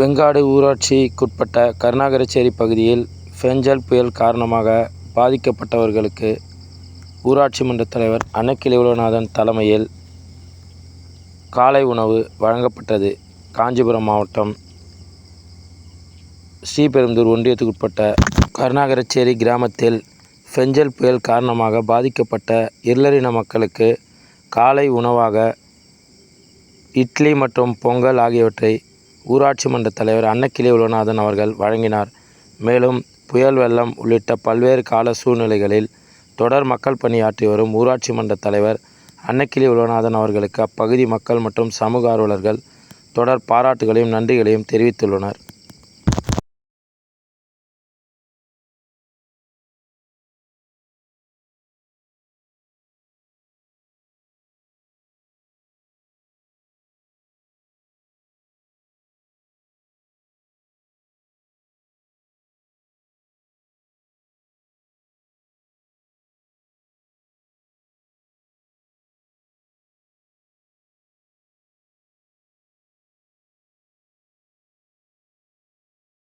வெங்காடு ஊராட்சிக்குட்பட்ட கருணாகரச்சேரி பகுதியில் பெஞ்சல் புயல் காரணமாக பாதிக்கப்பட்டவர்களுக்கு ஊராட்சி மன்ற தலைவர் அன்னக்கிளி உலகநாதன் தலைமையில் காலை உணவு வழங்கப்பட்டது. காஞ்சிபுரம் மாவட்டம் ஸ்ரீபெரும்புதூர் ஒன்றியத்துக்குட்பட்ட கருணாகரச்சேரி கிராமத்தில் பெஞ்சல் புயல் காரணமாக பாதிக்கப்பட்ட இருளரின மக்களுக்கு காலை உணவாக இட்லி மற்றும் பொங்கல் ஆகியவற்றை ஊராட்சி மன்ற தலைவர் அன்னக்கிளி உலகநாதன் அவர்கள் வழங்கினார். மேலும் புயல் வெள்ளம் உள்ளிட்ட பல்வேறு கால சூழ்நிலைகளில் தொடர் மக்கள் பணியாற்றி வரும் ஊராட்சி மன்ற தலைவர் அன்னக்கிளி உலகநாதன் அவர்களுக்கு அப்பகுதி மக்கள் மற்றும் சமூக ஆர்வலர்கள் தொடர் பாராட்டுகளையும் நன்றிகளையும் தெரிவித்துள்ளனர்.